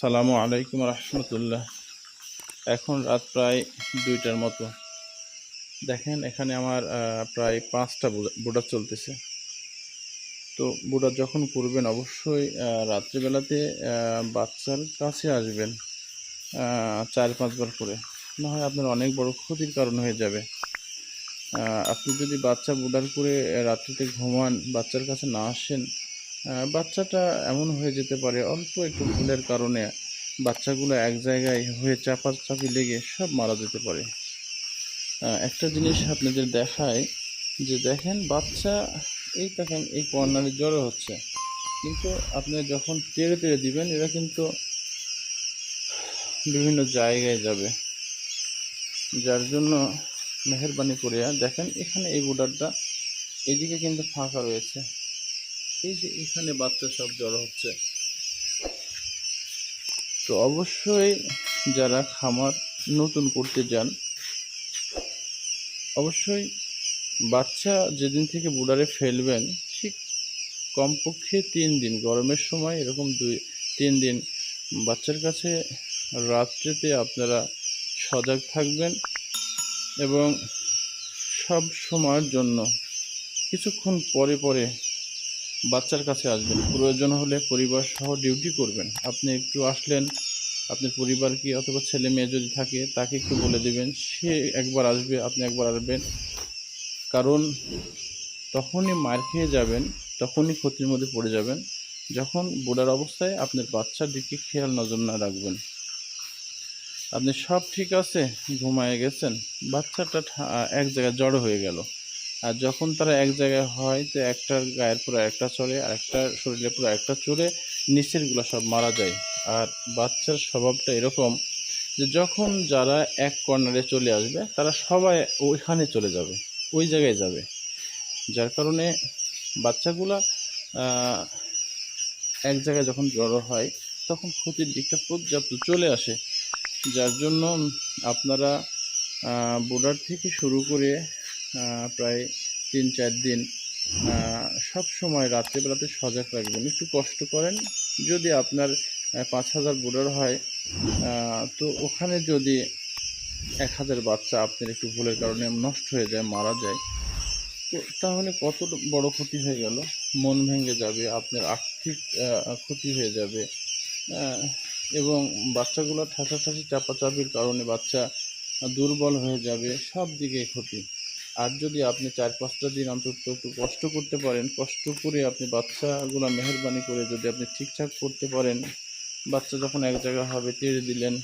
সালামু আলাইকুম রহমতুল্লাহ। এখন রাত প্রায় দুইটার মতো। দেখেন, এখানে আমার প্রায় পাঁচটা বুড়া চলতেছে। তো বুড়া যখন করবেন, অবশ্যই রাত্রিবেলাতে বাচ্চার কাছে আসবেন চার পাঁচবার করে। না হয় আপনার অনেক বড় ক্ষতির কারণ হয়ে যাবে। আপনি যদি বাচ্চা বুডার করে রাত্রিতে ঘুমান, বাচ্চার কাছে না আসেন বাচ্চাটা এমন হয়ে যেতে পারে, অল্প একটু ভুলের কারণে বাচ্চাগুলো এক জায়গায় হয়ে চাপাচাপি লেগে সব মারা যেতে পারে। একটা জিনিস আপনাদের দেখায় যে দেখেন, বাচ্চা এই দেখেন, এই কর্নারে জড়ো হচ্ছে। কিন্তু আপনি যখন তেড়ে তেড়ে দিবেন, এরা কিন্তু বিভিন্ন জায়গায় যাবে। যার জন্য মেহরবানি করিয়া দেখেন, এখানে এই বুডারটা এদিকে কিন্তু ফাঁকা রয়েছে। এই যে এখানে বাচ্চা সব জড়ো হচ্ছে। তো অবশ্যই যারা খামার নতুন করতে যান, অবশ্যই বাচ্চা যেদিন থেকে বুডারে ফেলবেন, ঠিক কমপক্ষে তিন দিন, গরমের সময় এরকম দুই, তিন দিন, বাচ্চার কাছে রাত্রেতে আপনারা সজাগ থাকবেন এবং সব সময়ের জন্য কিছুক্ষণ পরে পরে বাচ্চার কাছে আসবেন। প্রয়োজন হলে পরিবার সহ ডিউটি করবেন। আপনি একটু আসলেন, আপনার পরিবার কি অথবা ছেলে মেয়ে যদি থাকে, তাকে একটু বলে দেবেন। সে একবার আসবে, আপনি একবার আসবেন। কারণ তখনই মার খেয়ে যাবেন, তখনই ক্ষতির মধ্যে পড়ে যাবেন। যখন বুড়ার অবস্থায় আপনার বাচ্চার দিকে খেয়াল নজর না রাখবেন। আপনি সব ঠিক আছে? ঘুমায় গেছেন? বাচ্চাটা এক জায়গায় জড়ো হয়ে গেল। আর যখন তারা এক জায়গায় হয়, তো একটার গায়ের পুরো একটা চড়ে, আর একটা শরীরে পুরো একটা চড়ে নিচেরগুলো সব মারা যায়। আর বাচ্চার স্বভাবটা এরকম যে যখন যারা এক কর্নারে চলে আসবে, তারা সবাই ওইখানে চলে যাবে, ওই জায়গায় যাবে। যার কারণে বাচ্চাগুলা এক জায়গায় যখন জড়ো হয়, তখন ক্ষতির দিকটা পর্যাপ্ত চলে আসে। যার জন্য আপনারা বোর্ডার থেকে শুরু করে প্রায় তিন চার দিন সব সময় রাত্রেবেলাতে সজাগ রাখবেন। একটু কষ্ট করেন, যদি আপনার পাঁচ হাজার বোর্ডার হয় তো ওখানে যদি এক হাজার বাচ্চা আপনার একটু ভুলের কারণে নষ্ট হয়ে যায়, মারা যায়, তো তাহলে কত বড় ক্ষতি হয়ে গেল? মন ভেঙে যাবে, আপনার আর্থিক ক্ষতি হয়ে যাবে। এবং বাচ্চাগুলো ঠাসাঠাসি চাপাচাপির কারণে বাচ্চা দুর্বল হয়ে যাবে, সব দিকে ক্ষতি। আর যদি আপনি চার পাঁচটা দিন অন্তত একটু কষ্ট করতে পারেন, কষ্ট করে আপনি বাচ্চাগুলো মেহরবানি করে যদি আপনি ঠিকঠাক করতে পারেন, বাচ্চা যখন এক জায়গায় হবে তেড়ে দিলেন,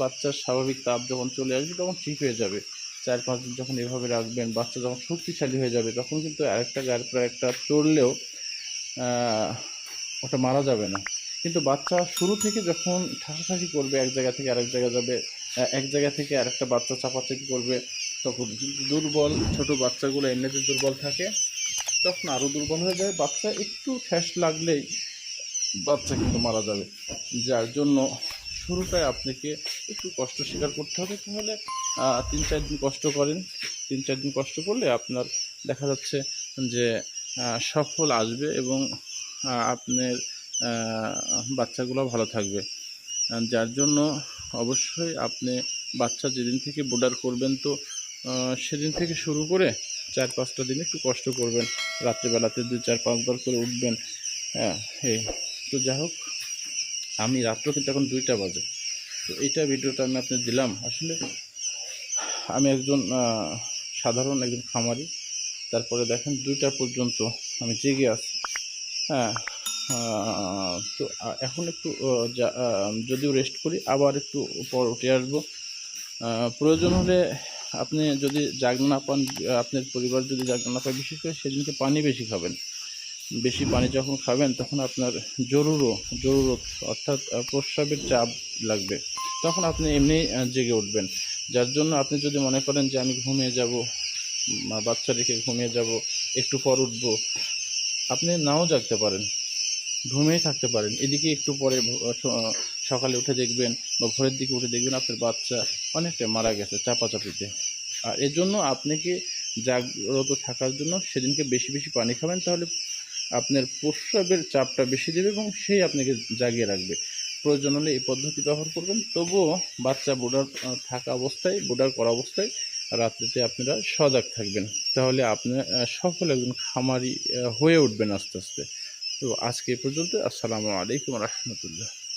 বাচ্চার স্বাভাবিক তাপ যখন চলে আসবে তখন ঠিক হয়ে যাবে। চার পাঁচ দিন যখন এভাবে রাখবেন, বাচ্চা যখন শক্তিশালী হয়ে যাবে, তখন কিন্তু আরেকটা গায়ের পর একটা চড়লেও ওটা মারা যাবে না। কিন্তু বাচ্চা শুরু থেকে যখন ঠাসাঠাসি করবে, এক জায়গা থেকে আরেক জায়গায় যাবে এক জায়গা থেকে আরেকটা বাচ্চা চাপাচাপি করবে তখন দুর্বল, ছোট বাচ্চাগুলো এমনিতে দুর্বল থাকে। তখন আরও দুর্বল হয়ে যায়। বাচ্চা একটু ঠেস লাগলেই বাচ্চা কিন্তু মারা যাবে। যার জন্য শুরুটায় আপনাকে একটু কষ্ট স্বীকার করতে হবে। তাহলে তিন চার দিন কষ্ট করেন। তিন চার দিন কষ্ট করলে আপনার দেখা যাচ্ছে যে সফল আসবে এবং আপনার বাচ্চাগুলো ভালো থাকবে। যার জন্য অবশ্যই আপনি বাচ্চা যেদিন থেকে বোর্ডার করবেন তো সেদিন থেকে শুরু করে চার পাঁচটা দিন একটু কষ্ট করবেন। রাত্রিবেলাতে দুই চার পাঁচবার করে উঠবেন। হ্যাঁ এই তো যাই হোক, আমি রাত্র কিন্তু এখন দুইটা বাজে। তো এইটা ভিডিওটা আমি আপনার দিলাম। আসলে আমি একজন সাধারণ একজন খামারি। তারপরে দেখেন দুইটা পর্যন্ত আমি জেগে আছি। হ্যাঁ তো এখন একটু যা- যদিও রেস্ট করি, আবার একটু পর উঠে আসব। প্রয়োজন হলে আপনি যদি জাগ না পান আপনার পরিবার যদি জাগ না পায় বিশেষ করে সেদিনকে পানি বেশি খাবেন, বেশি পানি যখন খাবেন তখন আপনার জরুরও জরুরত অর্থাৎ প্রস্রাবের চাপ লাগবে। তখন আপনি এমনি জেগে উঠবেন। যার জন্য আপনি যদি মনে করেন যে আমি ঘুমিয়ে যাব বাচ্চা রেখে ঘুমিয়ে যাব, একটু পর উঠব, আপনি নাও জাগতে পারেন। ঘুমিয়েই থাকতে পারেন। এদিকে একটু পরে সকালে উঠে দেখবেন বা ভোরের দিকে উঠে দেখবেন আপনার বাচ্চা অনেকটা মারা গেছে চাপাচাপিতে। আর এর জন্য আপনাকে জাগ্রত থাকার জন্য সেদিনকে বেশি বেশি পানি খাবেন তাহলে আপনার প্রস্রাবের চাপটা বেশি দেবে এবং সেই আপনাকে জাগিয়ে রাখবে। প্রয়োজন হলে এই পদ্ধতি ব্যবহার করবেন। তবুও বাচ্চা আহ, থাকা অবস্থায় বুডার করা অবস্থায় রাত্রিতে আপনারা সজাগ থাকবেন। তাহলে আপনি আহ, সফল একজন খামারি হয়ে উঠবেন আস্তে আস্তে। তো আজকে এ পর্যন্ত। আসসালামু আলাইকুম রহমতুল্লাহ।